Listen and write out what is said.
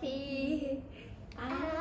happy. I